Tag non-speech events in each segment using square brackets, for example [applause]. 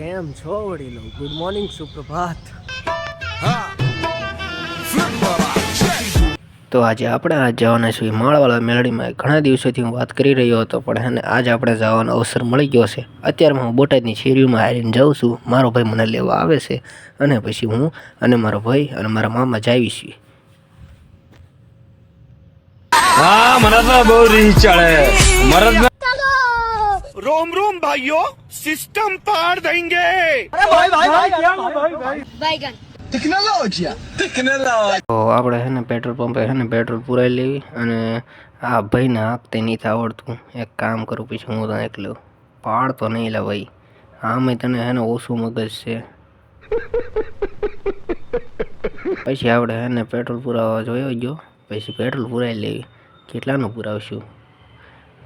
કેમ છો વડીલો? ગુડ મોર્નિંગ સુપ્રભાત. તો આજે આપણે આજ જવાના છીએ માળવાળા મેલડીમાં. ઘણા દિવસોથી હું વાત કરી રહ્યો હતો પણ એને આજ આપણે જવાનો અવસર મળી ગયો છે. અત્યારમાં હું બોટાદની શેરીમાં હારીને જાઉં છું. મારો ભાઈ મને લેવા આવે છે અને પછી હું અને મારો ભાઈ અને મારા મામા જાવી છીએ. હા મને તો બહુ રીહ ચડે. મરદ रोम रोम भाइयों सिस्टम पार देंगे बैगन તો આપણે છે ને પેટ્રોલ પંપે છે ને પેટ્રોલ પુરાઈ લેવી અને આ ભાઈને હાંકતે નહીં આવડતું એક કામ કરું પછી હું તને એકલો પાડતો નહીં લે ભાઈ આમે તને છે ને ઓછું મગજ છે [laughs] પછી આપણે છે ને પેટ્રોલ પુરાવા જોયો ગયો પછી પેટ્રોલ પુરાઈ લેવી કેટલાનું પુરાવશું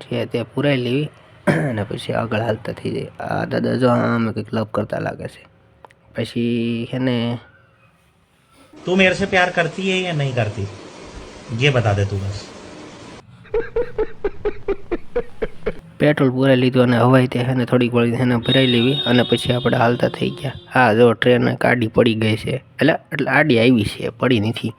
છે તે પુરાઈ લેવી અને પછી આગળ હાલતા થઈ જાય આ દાદા જો આમ કંઈક લવ કરતા લાગે છે. પછી હે ને તું મેરે સે પ્યાર કરતી હે યા નહીં કરતી? ये બતા દે તું બસ. પેટ્રોલ પૂરા લીધું અને હવાઈ તે એને થોડીક વળી એને ભરાઈ લેવી અને પછી આપણે હાલતા થઈ ગયા. હા જો ટ્રેન કાઢી પડી ગઈ છે. એટલે એટલે આડી આવી છે પડી નથી.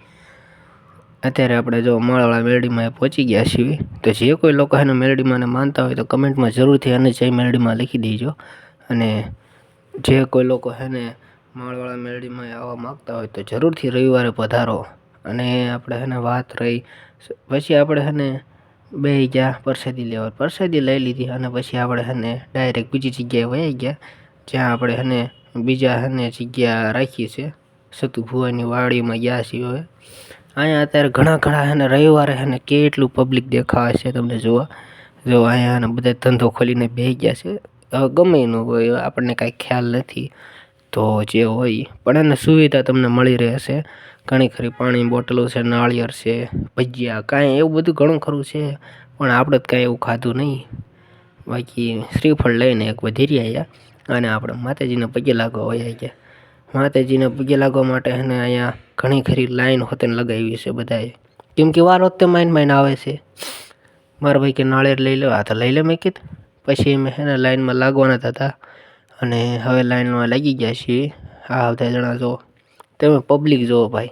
અત્યારે આપણે જો માળવાળા મેરડીમાં પહોંચી ગયા છીએ, તો જે કોઈ લોકો એને મેરડીમાંને માનતા હોય તો કમેન્ટમાં જરૂરથી અને જય મેરડીમાં લખી દેજો. અને જે કોઈ લોકો એને માળવાળા મેરડીમાં આવવા માગતા હોય તો જરૂરથી રવિવારે પધારો. અને આપણે એને વાત રહી, પછી આપણે એને બે ગયા પરસેદી લેવા. પરસેદી લઈ લીધી અને પછી આપણે એને ડાયરેક્ટ બીજી જગ્યાએ વહી ગયા, જ્યાં આપણે એને બીજા એને જગ્યા રાખી છે. સતુ ભુવાની વાડીમાં ગયા છીએ હવે. અહીંયા અત્યારે ઘણા ઘણા એને રવિવારે એને કેટલું પબ્લિક દેખાય છે તમને જોવા? જો અહીંયા એને બધા ધંધો ખોલીને બેસી ગયા છે. ગમે એનું હોય, આપણને કાંઈ ખ્યાલ નથી તો જે હોય. પણ એને સુવિધા તમને મળી રહેશે. ઘણી ખરી પાણીની બોટલો છે, નાળિયેર છે, ભજીયા, કાંઈ એવું બધું ઘણું ખરું છે. પણ આપણે જ કાંઈ એવું ખાધું નહીં. બાકી શ્રીફળ લઈને એક વધી રહ્યા અને આપણે માતાજીને પગે લાગવા હોય ગયા. માતાજીને પગે લાગવા માટે એને અહીંયા ઘણી ખરી લાઈન હોતે લગાવી છે બધાએ. કેમ કે વાર વખતે માઇન માઇન આવે છે. મારા ભાઈ કે નાળિયેર લઈ લો, આ તો લઈ લે મેં કીધું. પછી મેં એને લાઈનમાં લાગવાના હતા અને હવે લાઈનમાં લાગી ગયા છીએ. આ બધા જણા જો, તમે પબ્લિક જુઓ ભાઈ.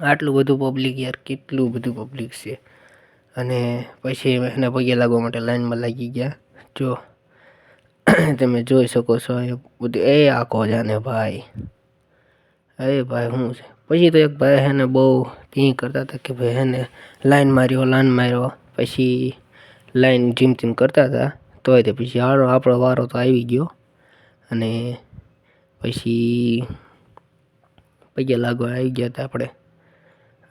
આટલું બધું પબ્લિક યાર, કેટલું બધું પબ્લિક છે. અને પછી એને પગે લાગવા માટે લાઈનમાં લાગી ગયા. જો [coughs] તમે જોઈ શકો છો એ બધું એ આખો જાને ભાઈ. અરે ભાઈ શું છે? પછી તો એક ભાઈ હેને બહુ તી કરતા હતા કે ભાઈ હેને લાઈન માર્યો લાઈન માર્યો. પછી લાઈન જીમ તીમ કરતા હતા. તોય તે પછી હારો આપણો વારો તો આવી ગયો. અને પછી પૈયા લાગવા આવી ગયા હતા આપણે.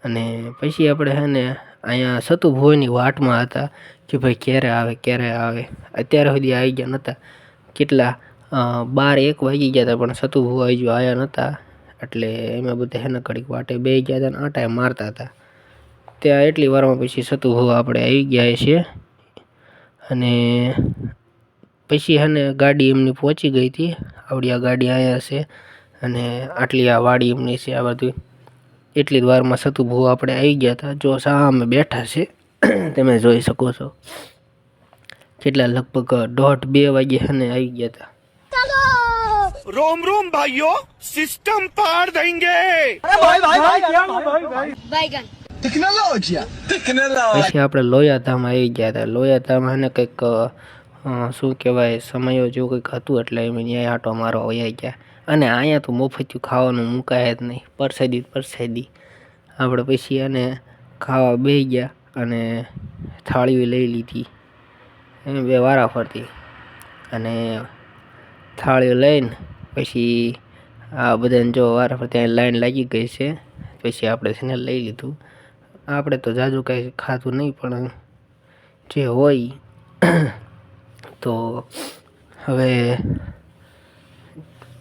અને પછી આપણે હે ને અહીંયા સતુ ભોયની વાટમાં હતા કે ભાઈ ક્યારે આવે ક્યારે આવે. અત્યારે સુધી આવી ગયા નહોતા કેટલા? બાર એક વાગી ગયા હતા પણ સતુ ભુવા હજુ આવ્યા નહોતા એટલે એમાં બધા હેને ઘડીક વાટે બે ગયા હતા ને ટાઈમ મારતા હતા ત્યાં એટલી વારમાં પછી સતુ ભુવા આપણે આવી ગયા છીએ અને પછી હેને ગાડી એમની પહોંચી ગઈ હતી આવડી આ ગાડી અહીંયા છે અને આટલી આ વાડી એમની છે, આ બધું. એટલી જ વારમાં સતુ ભૂ આપણે આવી ગયા હતા જો સામે બેઠા છે, તમે જોઈ શકો છો. કેટલા લગભગ દોઢ બે વાગે હને આવી ગયા હતા રોમ રોમ ભાઈઓ સિસ્ટમ પાર દેંગે પછી આપણે લોયાધામ આવી ગયા હતા લોયાધામ હને કંઈક શું કહેવાય સમયો જો કંઈક હતું એટલે એમ ન્યાય આટો મારો વયા ગયા. અને અહીંયા તો મફતિયું ખાવાનું મુકાય જ નહીં. પરસેદી પરસેદી. આપણે પછી અને ખાવા બે ગયા અને થાળીઓ લઈ લીધી. બે વારા ફરતી. અને થાળીઓ લઈને પછી આ બધાને જો વારા ફરતી લાઈન લાગી ગઈ છે. પછી આપણે છે ને લઈ લીધું. આપણે તો જાજુ કાંઈ ખાધું નહીં, પણ જે હોય [clears throat] તો હવે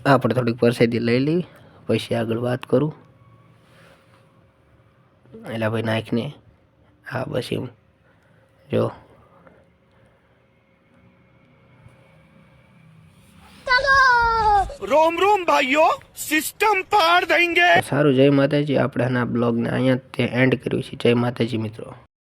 આપણે થોડીક પરસેદી લઈ લઈ, પછી આગળ વાત કરું. એટલે ભાઈ નાખીને હા બસ એમ. જો. રોમ રોમ ભાઈઓ સિસ્ટમ પાર દેંગે સારું, જય માતાજી. આપણે આના બ્લોગને અહીંયા તે એન્ડ કર્યું છે. જય માતાજી મિત્રો.